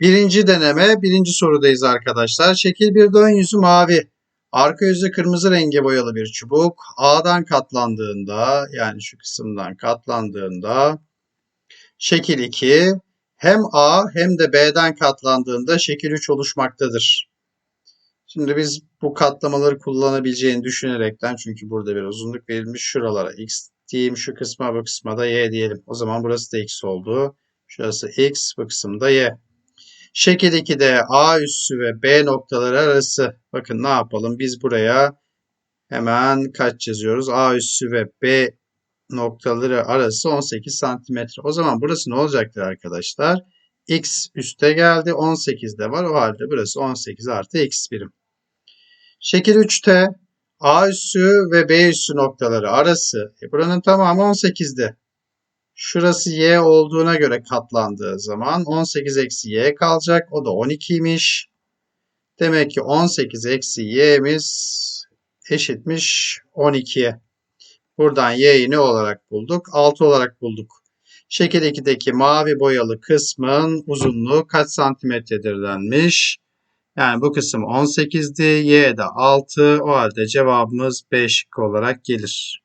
Birinci deneme, birinci sorudayız arkadaşlar. Şekil bir ön yüzü mavi. Arka yüzü kırmızı renge boyalı bir çubuk. A'dan katlandığında yani şu kısımdan katlandığında şekil 2 hem A hem de B'den katlandığında şekil 3 oluşmaktadır. Şimdi biz bu katlamaları kullanabileceğini düşünerekten çünkü burada bir uzunluk verilmiş şuralara x diyeyim şu kısma bu kısma da y diyelim. O zaman burası da x oldu. Şurası x bu kısımda y. Şekil 2'de A üssü ve B noktaları arası. Bakın ne yapalım? Biz buraya hemen kaç yazıyoruz? A üssü ve B noktaları arası 18 santimetre. O zaman burası ne olacaktır arkadaşlar? X üste geldi. 18 de var. O halde burası 18 artı x birim. Şekil 3'te A üssü ve B üssü noktaları arası. E buranın tamamı 18'de. Şurası y olduğuna göre katlandığı zaman 18 eksi y kalacak. O da 12'ymiş. Demek ki 18 eksi y'miz eşitmiş 12'ye. Buradan y'yi ne olarak bulduk? 6 olarak bulduk. Şekil 2'deki mavi boyalı kısmın uzunluğu kaç santimetredir denmiş. Yani bu kısım 18'di. Y de 6. O halde cevabımız 5 olarak gelir.